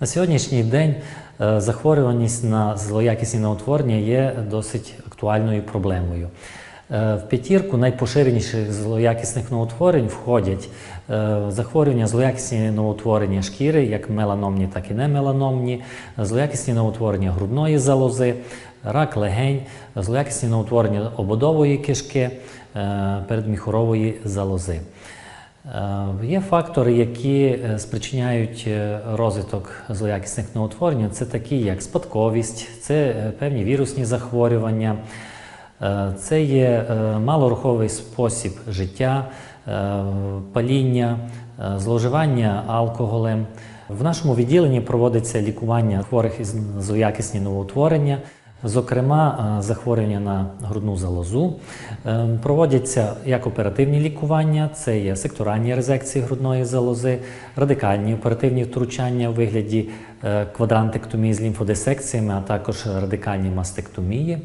На сьогоднішній день е, захворюваність на злоякісні новотворення є досить актуальною проблемою. Е, В п'ятірку найпоширеніших злоякісних новотворень входять е, захворювання злоякісні новотворення шкіри, як меланомні, так і немеланомні, злоякісні новотворення грудної залози, рак легень, злоякісні новотворення ободової кишки, передміхорової залози. Е, Є фактори, які е, спричиняють е, розвиток злоякісних новотворень. Це такі, як спадковість, це певні вірусні захворювання, це є малоруховий спосіб життя, паління, зловживання алкоголем. В нашому відділенні проводиться лікування хворих із злоякісні новоутворення. Зокрема, е, захворювання на грудну залозу Е, проводяться як оперативні лікування, це є секторальні резекції грудної залози, радикальні оперативні втручання у вигляді е, квадрантектомії з лімфодисекціями, а також радикальні мастектомії.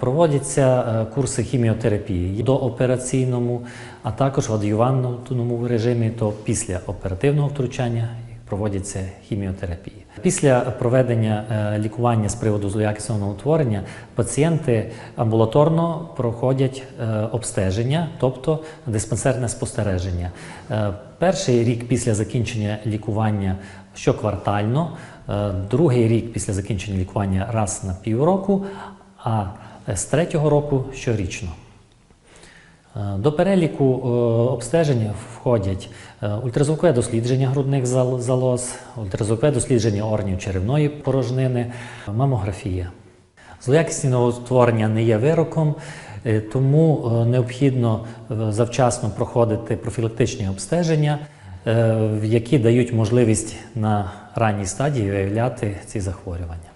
Проводяться курси хіміотерапії доопераційному, а також в адювантному режимі, то після оперативного втручання проводяться хіміотерапії. Після проведення е, лікування з приводу злоякісного утворення пацієнти амбулаторно проходять е, обстеження, тобто диспансерне спостереження. Е, Перший рік після закінчення лікування щоквартально, другий рік після закінчення лікування раз на півроку, а з третього року щорічно. Е, До переліку е, обстежень входять е, ультразвукове дослідження грудних залоз, ультразвукове дослідження органів черевної порожнини, мамографія. Злоякісні новотворення не є вироком, тому необхідно завчасно проходити профілактичні обстеження, які дають можливість на ранній стадії виявляти ці захворювання.